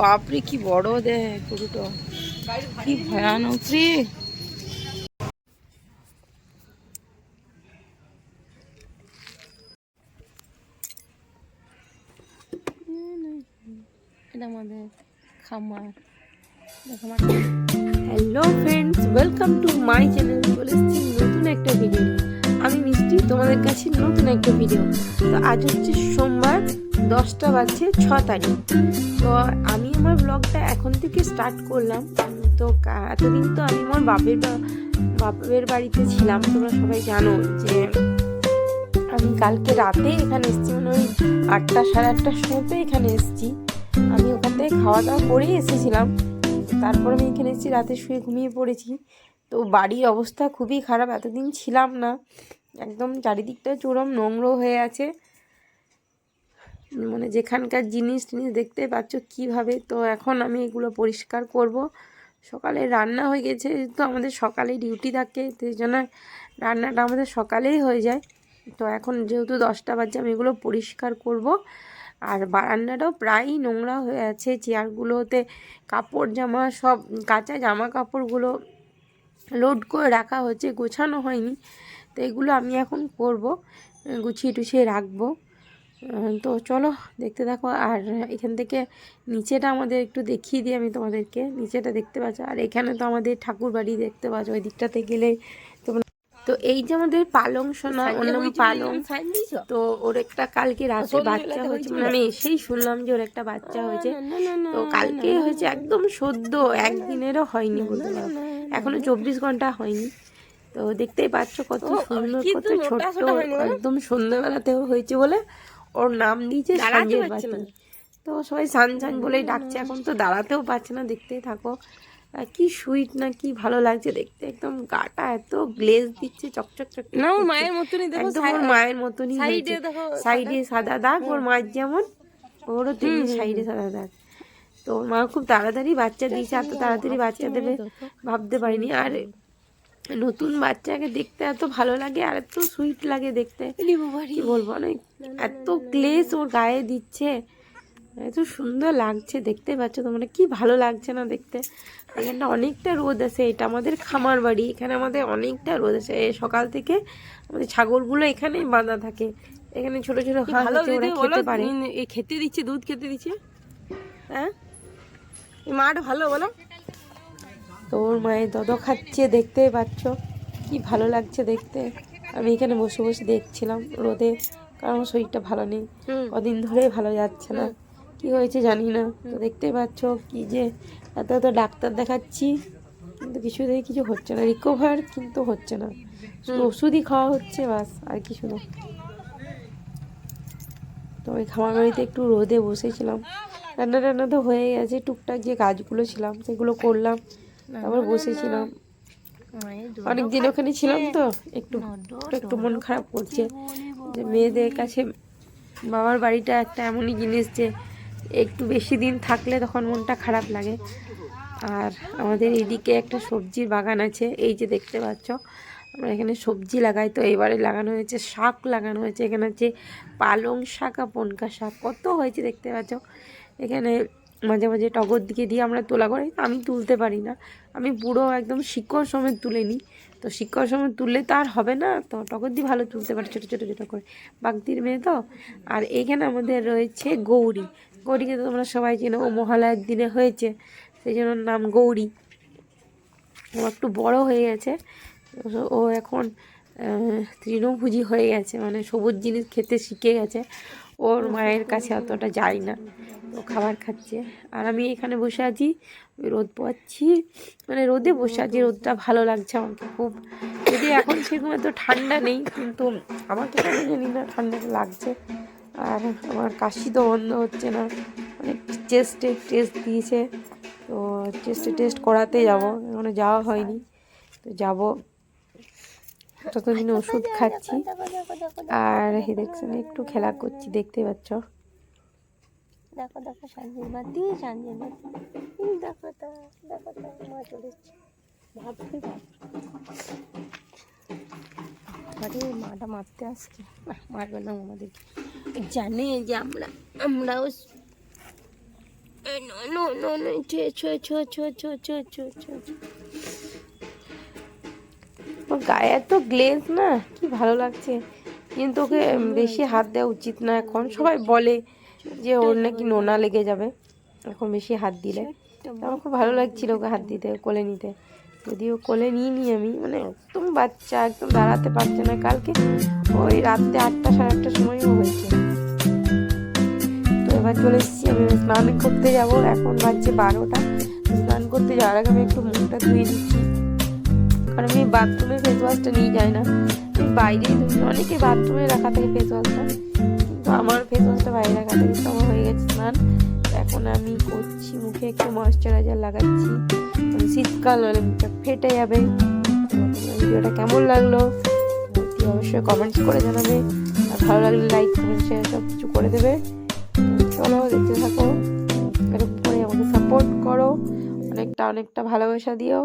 বাপরে, কি বড় দেখ গরুটা কি ভয়ানক রে। এটা আমাদের খামার। Hello friends welcome to my channel চলে এসেছি নতুন একটা ভিডিও আমি মিষ্টি, তোমাদের কাছে নতুন একটা ভিডিও তো আজ হচ্ছে সোমবার দশটা বাজছে, ছ তারিখ। তো আমি আমার ব্লগটা এখন থেকে স্টার্ট করলাম। তো এতদিন তো আমি আমার বাপের বাপের বাড়িতে ছিলাম, তোমরা সবাই জানো যে আমি কালকে রাতে এখানে এসেছি মানে ওই আটটা সাড়ে আটটার সময়তে এখানে এসেছি। আমি ওখান থেকে খাওয়া দাওয়া করেই এসেছিলাম। তারপর আমি এখানে এসেছি, রাতে শুয়ে ঘুমিয়ে পড়েছি। তো বাড়ির অবস্থা খুবই খারাপ, এতদিন ছিলাম না। একদম চারিদিকটা চরম নোংরো হয়ে আছে। মানে যেখানকার জিনিস টিনিস দেখতে পাচ্ছ কীভাবে, তো এখন আমি এগুলো পরিষ্কার করব। সকালে রান্না হয়ে গেছে, তো আমাদের সকালে ডিউটি থাকে এই জন্য রান্নাটা আমাদের সকালেই হয়ে যায়। তো এখন যেহেতু দশটা বাজে আমি এগুলো পরিষ্কার করব। আর বারান্দাটাও প্রায়ই নোংরা হয়ে আছে, চেয়ারগুলোতে কাপড় জামা সব, কাঁচা জামা কাপড়গুলো লোড করে রাখা হচ্ছে গোছানো হয়নি। তো এগুলো আমি এখন করব, গুছিয়ে টুছিয়ে রাখব। তো চলো দেখতে থাকো। আর এখান থেকে নিচেটা আমাদের একটু দেখিয়ে দিই আমি তোমাদেরকে। নিচেটা দেখতে পাচ্ছ? আর এখানে তো আমাদের ঠাকুর বাড়ি দেখতে পাচ্ছ। ওই দিকটাতে গেলে তোমরা তো এই যে আমাদের পালং সোনা ওর নাম পালং। তো ওর একটা কালকে রাতে বাচ্চা হয়েছে। মানে আমি এসেই শুনলাম যে ওর একটা বাচ্চা হয়েছে। তো কালকে হয়েছে একদম সদ্য। একদিনেরও হয়নি বলতে পারো। এখনও চব্বিশ ঘণ্টা হয়নি। তো দেখতেই পাচ্ছ কত সুন্দর কত ছোট্ট। একদম সন্ধ্যাবেলাতেও হয়েছে বলে ওর নাম দিয়েছে সাঞ্জের বাচ্চা। তো সবাই সান সান বলেই ডাকছে এখন তো দাঁড়াতেও পারছে না দেখতেই থাকো। কি সুইট না কি ভালো লাগছে দেখতে একদম গাটা এত গ্লেজ দিচ্ছে চকচক চক না ওর মায়ের মতনই দেখো একদম ওর মায়ের মতনই সাইডে দেখো সাইডে সাদা দাগ ওর মায়ের যেমন ওরও তেমনি সাইডে সাদা দাগ। তো ওর মা খুব তাড়াতাড়ি বাচ্চা দিয়েছে এত তাড়াতাড়ি বাচ্চা দেবে ভাবতে পারিনি। আর নতুন বাচ্চাকে দেখতে এত ভালো লাগে আর এত সুইট লাগে দেখতে। কি বলব এত ক্লেস ওর গায়ে দিচ্ছে। এত সুন্দর লাগছে দেখতে পাচ্ছ তোমরা কি ভালো লাগছে না দেখতে। এখানটা অনেকটা রোদ আছে এটা আমাদের খামার বাড়ি এখানে আমাদের অনেকটা রোদ আছে। সকাল থেকে আমাদের ছাগলগুলো এখানেই বাঁধা থাকে। এখানে ছোট ছোট ভালো খেতে পারে। খেতে দিচ্ছে দুধ খেতে দিচ্ছে? হ্যাঁ? মাঠ ভালো বলো। তো ওর মায়ের দদ খাচ্ছে দেখতেই পাচ্ছ। কি ভালো লাগছে দেখতে। আমি এখানে বসে বসে দেখছিলাম রোদে কারণ শরীরটা ভালো নেই। কদিন ধরে ভালো যাচ্ছে না। কি হয়েছে জানি না। তো দেখতেই পাচ্ছ কি যে এত এত ডাক্তার দেখাচ্ছি কিন্তু কিছুতেই কিছু হচ্ছে না। রিকভার কিন্তু হচ্ছে না। শুধু ওষুধই খাওয়া হচ্ছে বাস আর কিছু না। তো ওই খামার বাড়িতে একটু রোদে বসেছিলাম। রান্না টান্না তো হয়ে গেছে। টুকটাক যে কাজগুলো ছিলাম সেগুলো করলাম। তারপর বসেছিলাম। অনেক দিন ওখানে ছিলাম তো একটু একটু মন খারাপ করছে। যে মেয়েদের কাছে বাবার বাড়িটা একটা এমনই জিনিস যে একটু বেশি দিন থাকলে তখন মনটা খারাপ লাগে। আর আমাদের এদিকে একটা সবজির বাগান আছে এই যে দেখতে পাচ্ছ আমরা এখানে সবজি লাগাই তো এবারে লাগানো হয়েছে শাক লাগানো হয়েছে এখানে হচ্ছে পালং শাক আর পনকা শাক কত হয়েছে দেখতে পাচ্ছ। এখানে মাঝে মাঝে টগর দিকে দিয়ে আমরা তোলা করে আমি তুলতে পারি না। আমি পুরো একদম শিকড় সমেত তুলে নিই। তো শিকড় সমেত তুললে তো আর হবে না, তো টগর দিয়ে ভালো তুলতে পারে, ছোটো ছোটো ছোটো করে। বাগদির মেয়ে তো? আর এইখানে আমাদের রয়েছে গৌরী। গৌরীকে তো তোমরা সবাই চেনো, ও মহালয়ার দিনে হয়েছে, সেই জন্য নাম গৌরী। ও একটু বড় হয়ে গেছে ও- এখন তৃণভোজী হয়ে গেছে মানে সবুজ জিনিস খেতে শিখে গেছে। ওর মায়ের কাছে অতটা যায় না। তো খাবার খাচ্ছে। আর আমি এখানে বসে আছি, রোদ পোয়াচ্ছি। মানে রোদে বসে আছি, রোদটা ভালো লাগছে আমাকে খুব। যদি এখন সেরকম এত ঠান্ডা নেই, কিন্তু আমাকে কেন জানি না ঠান্ডাটা লাগছে। আর আমার কাশি তো বন্ধ হচ্ছে না। অনেক চেস্টে টেস্ট দিয়েছে। তো চেস্টে টেস্ট করাতে যাব। এখনও যাওয়া হয়নি। তো যাব। ততদিন ওষুধ খাচ্ছি। আর দেখছেন, একটু খেলা করছি, দেখতে পাচ্ছ? দেখো দেখো সাঞ্জের বাতি সাঞ্জের বাতি দেখো তো দেখো তো মা চলে এসছে ভাবতে আরে মাটা মারতে আসছে। না মারবে না আমাদেরকে জানে যে আমরা আমরাও নো নো নো নো ছো ছো ছো ছো ছো ছো ছো ছো ছো। ওর গায়ে এত গ্লেজ না কি ভালো লাগছে। কিন্তু ওকে বেশি হাত দেওয়া উচিত না। এখন সবাই বলে যে ওর নাকি নোনা লেগে যাবে। এখন বেশি হাত দিলে। আমার খুব ভালো লাগছিল ওকে হাত দিতে, কোলে নিতে। যদিও কোলে নিয়ে নিই আমি মানে একদম বাচ্চা, একদম দাঁড়াতে পারছে না। কালকে ওই রাত্রে আটটা সাড়ে আটটার সময়ও হয়েছে। তো এবার চলে এসেছি আমি স্নান করতে যাব। এখন বাজছে বারোটা। স্নান করতে যাওয়ার আগে আমি একটু মুখটা ধুয়ে দিচ্ছি কারণ আমি বাথরুমে ফেস ওয়াশটা নিয়ে যাই না। ধুই অনেকে বাথরুমে রাখা থাকে ফেস ওয়াশটা কিন্তু আমার ফেস ওয়াশটা বাইরে রাখা থাকে তো আমার হয়ে গেছে স্নান। এখন আমি করছি, মুখে একটু ময়শ্চারাইজার লাগাচ্ছি। শীতকাল হলে মুখটা ফেটে যাবে। তো ভিডিওটা কেমন লাগল? অতি অবশ্যই কমেন্টস করে জানাবে। আর ভালো লাগলে লাইক কমেন্ট শেয়ার সব কিছু করে দেবে। তো চলো, দেখতে থাকো। এরকম করে আমাকে সাপোর্ট করো। অনেকটা অনেকটা ভালোবাসা দিও।